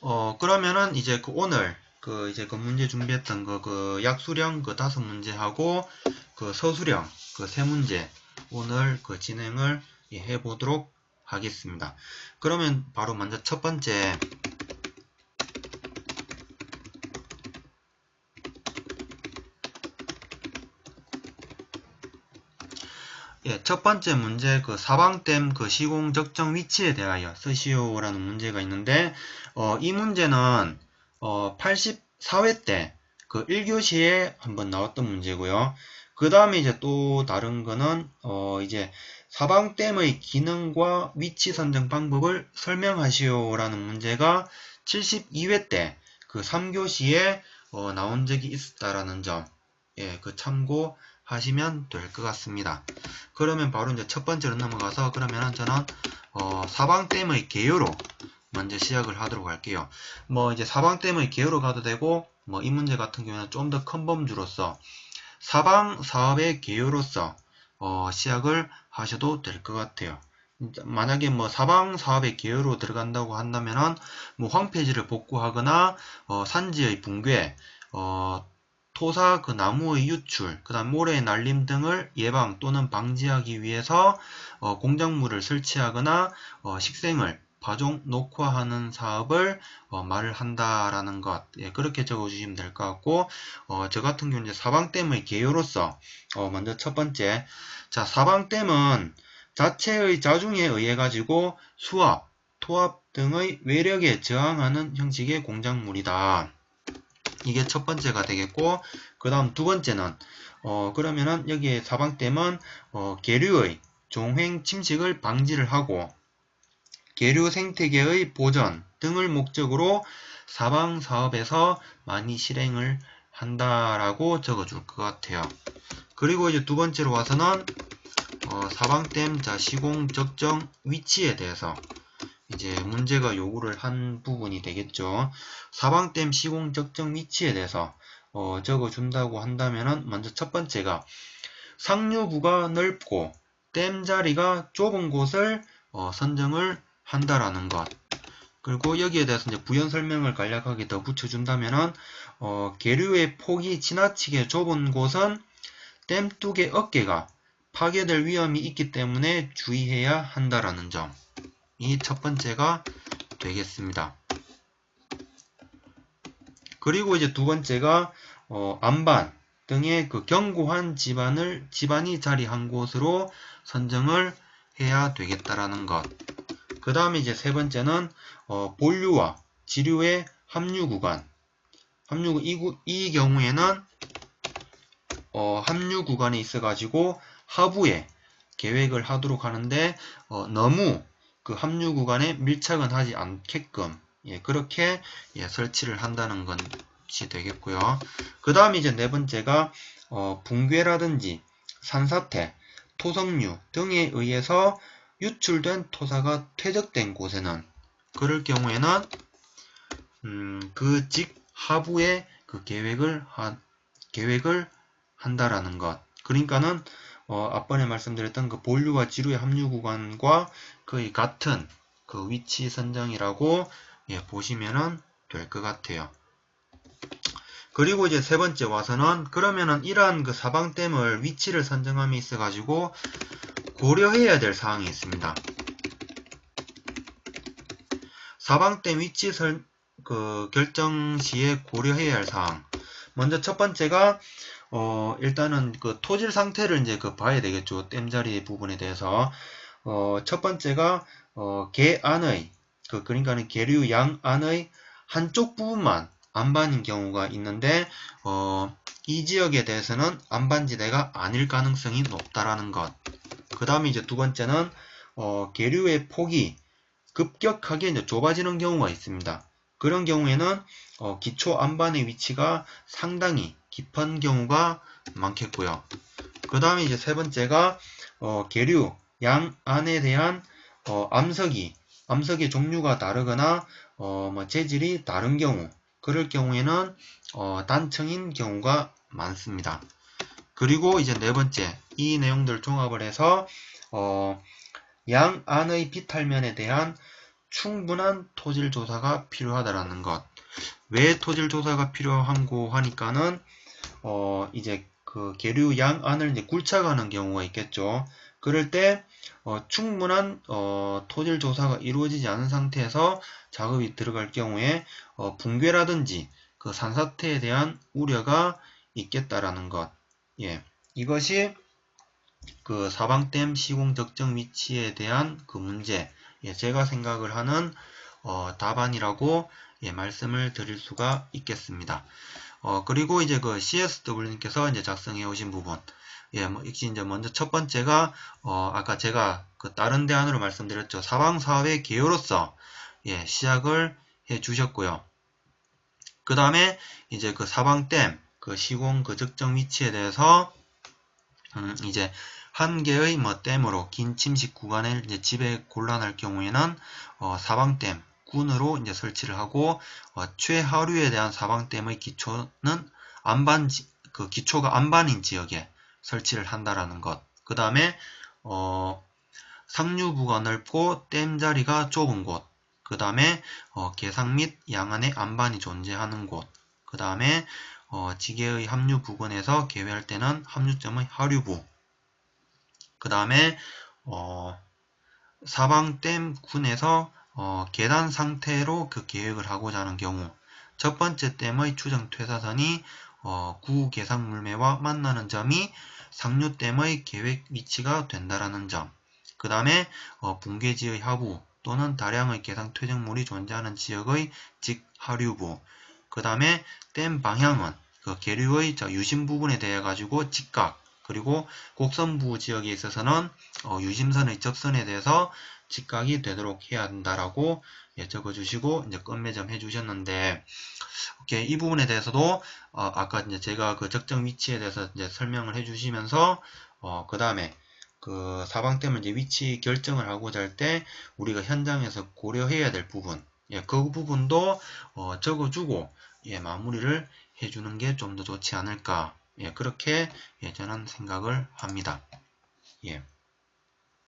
어, 그러면은 이제 그 오늘 그 이제 그 문제 준비했던 그, 그 약수령 그 다섯 문제하고 그 서술형 그세 문제 오늘 그 진행을 예, 해보도록 하겠습니다. 그러면 바로 먼저 첫 번째 예, 첫 번째 문제 그 사방댐 그 시공 적정 위치에 대하여 쓰시오라는 문제가 있는데 어, 이 문제는 어, 84회 때 그 1교시에 한번 나왔던 문제고요. 그 다음에 이제 또 다른 거는 어, 이제 사방댐의 기능과 위치 선정 방법을 설명하시오라는 문제가 72회 때 그 3교시에 어, 나온 적이 있었다라는 점, 예, 그 참고 하시면 될 것 같습니다. 그러면 바로 이제 첫 번째로 넘어가서 그러면은 저는 어, 사방댐의 개요로 먼저 시작을 하도록 할게요. 뭐 이제 사방댐의 개요로 가도 되고 뭐 이 문제 같은 경우는 좀 더 큰 범주로서 사방 사업의 개요로서 어, 시작을 하셔도 될 것 같아요. 만약에 뭐 사방 사업의 개요로 들어간다고 한다면은 뭐 황폐지를 복구하거나 어, 산지의 붕괴, 어, 토사 그 나무의 유출, 그 다음 모래의 날림 등을 예방 또는 방지하기 위해서 어, 공작물을 설치하거나 어, 식생을 파종 녹화하는 사업을 어, 말을 한다라는 것 예, 그렇게 적어주시면 될 것 같고 어, 저 같은 경우는 사방댐의 개요로서 어, 먼저 첫 번째 자 사방댐은 자체의 자중에 의해 가지고 수압, 토압 등의 외력에 저항하는 형식의 공작물이다. 이게 첫 번째가 되겠고 그 다음 두 번째는 어 그러면은 여기에 사방댐은 어 계류의 종횡 침식을 방지를 하고 계류 생태계의 보전 등을 목적으로 사방 사업에서 많이 실행을 한다라고 적어줄 것 같아요. 그리고 이제 두 번째로 와서는 어 사방댐 자 시공 적정 위치에 대해서 이제 문제가 요구를 한 부분이 되겠죠. 사방댐 시공 적정 위치에 대해서 어, 적어준다고 한다면은 먼저 첫 번째가 상류부가 넓고 댐 자리가 좁은 곳을 어, 선정을 한다라는 것. 그리고 여기에 대해서 이제 부연 설명을 간략하게 더 붙여준다면은 어, 계류의 폭이 지나치게 좁은 곳은 댐뚝의 어깨가 파괴될 위험이 있기 때문에 주의해야 한다라는 점. 이 첫 번째가 되겠습니다. 그리고 이제 두 번째가 어, 안반 등의 그 견고한 집안을 집안이 자리한 곳으로 선정을 해야 되겠다라는 것. 그 다음에 이제 세 번째는 어, 본류와 지류의 합류 구간. 합류 이, 이 경우에는 어, 합류 구간에 있어 가지고 하부에 계획을 하도록 하는데 어, 너무 그 합류 구간에 밀착은 하지 않게끔 예, 그렇게 예, 설치를 한다는 것이 되겠고요. 그 다음 이제 네 번째가 어, 붕괴라든지 산사태, 토성류 등에 의해서 유출된 토사가 퇴적된 곳에는 그럴 경우에는 음, 그 직 하부에 그 계획을 한 계획을 한다라는 것. 그러니까는 어, 앞번에 말씀드렸던 그 본류와 지루의 합류 구간과 거의 같은 그 위치 선정이라고 예, 보시면은 될 것 같아요. 그리고 이제 세 번째 와서는 그러면은 이러한 그 사방댐을 위치를 선정함에 있어 가지고 고려해야 될 사항이 있습니다. 사방댐 위치 설, 그 결정 시에 고려해야 할 사항. 먼저 첫 번째가 어, 일단은 그 토질 상태를 이제 그 봐야 되겠죠. 땜자리 부분에 대해서. 어, 첫 번째가, 어, 개 안의, 그, 그러니까는 계류 양 안의 한쪽 부분만 안반인 경우가 있는데, 어, 이 지역에 대해서는 안반지대가 아닐 가능성이 높다라는 것. 그 다음에 이제 두 번째는, 어, 계류의 폭이 급격하게 이제 좁아지는 경우가 있습니다. 그런 경우에는 어, 기초 안반의 위치가 상당히 깊은 경우가 많겠고요. 그 다음에 이제 세 번째가 어, 계류 양 안에 대한 어, 암석이 암석의 종류가 다르거나 어, 뭐 재질이 다른 경우 그럴 경우에는 어, 단층인 경우가 많습니다. 그리고 이제 네 번째 이 내용들 종합을 해서 어, 양 안의 비탈면에 대한 충분한 토질 조사가 필요하다라는 것. 왜 토질 조사가 필요한고 하니까는 어 이제 그 계류 양 안을 이제 굴착하는 경우가 있겠죠. 그럴 때 어, 충분한 어, 토질 조사가 이루어지지 않은 상태에서 작업이 들어갈 경우에 어, 붕괴라든지 그 산사태에 대한 우려가 있겠다라는 것. 예, 이것이 그 사방댐 시공 적정 위치에 대한 그 문제. 예, 제가 생각을 하는 어, 답안이라고 예, 말씀을 드릴 수가 있겠습니다. 어, 그리고 이제 그 CSW님께서 이제 작성해 오신 부분. 예, 뭐, 역시 이제 먼저 첫 번째가, 어, 아까 제가 그 다른 대안으로 말씀드렸죠. 사방사업의 개요로서, 예, 시작을 해 주셨고요. 그 다음에 이제 그 사방댐, 그 시공 그 적정 위치에 대해서, 음, 이제 한 개의 뭐 댐으로 긴 침식 구간을 이제 집에 곤란할 경우에는, 어, 사방댐, 군으로 이제 설치를 하고 어, 최하류에 대한 사방댐의 기초는 안반 그 기초가 안반인 지역에 설치를 한다라는 것. 그 다음에 어, 상류부가 넓고 댐 자리가 좁은 곳. 그 다음에 어, 개상 및 양안에 안반이 존재하는 곳. 그 다음에 어, 지게의 합류 부근에서 개회할 때는 합류점의 하류부. 그 다음에 어, 사방댐 군에서 어, 계단 상태로 그 계획을 하고자 하는 경우 첫 번째 댐의 추정 퇴사선이 어, 구 계상 물매와 만나는 점이 상류댐의 계획 위치가 된다라는 점. 그 다음에 어, 붕괴지의 하부 또는 다량의 계상 퇴적물이 존재하는 지역의 직하류부. 그 다음에 댐 방향은 그 계류의 유심 부분에 대해 가지고 직각 그리고 곡선부 지역에 있어서는 어, 유심선의 접선에 대해서 직각이 되도록 해야 한다라고 예, 적어주시고 이제 끝매점 해주셨는데 오케이, 이 부분에 대해서도 어, 아까 이제 제가 그 적정 위치에 대해서 이제 설명을 해주시면서 어, 그 다음에 그 사방댐을 이제 위치 결정을 하고자 할 때 우리가 현장에서 고려해야 될 부분 예, 그 부분도 어, 적어주고 예, 마무리를 해주는 게 좀 더 좋지 않을까 예, 그렇게 예, 저는 생각을 합니다. 예.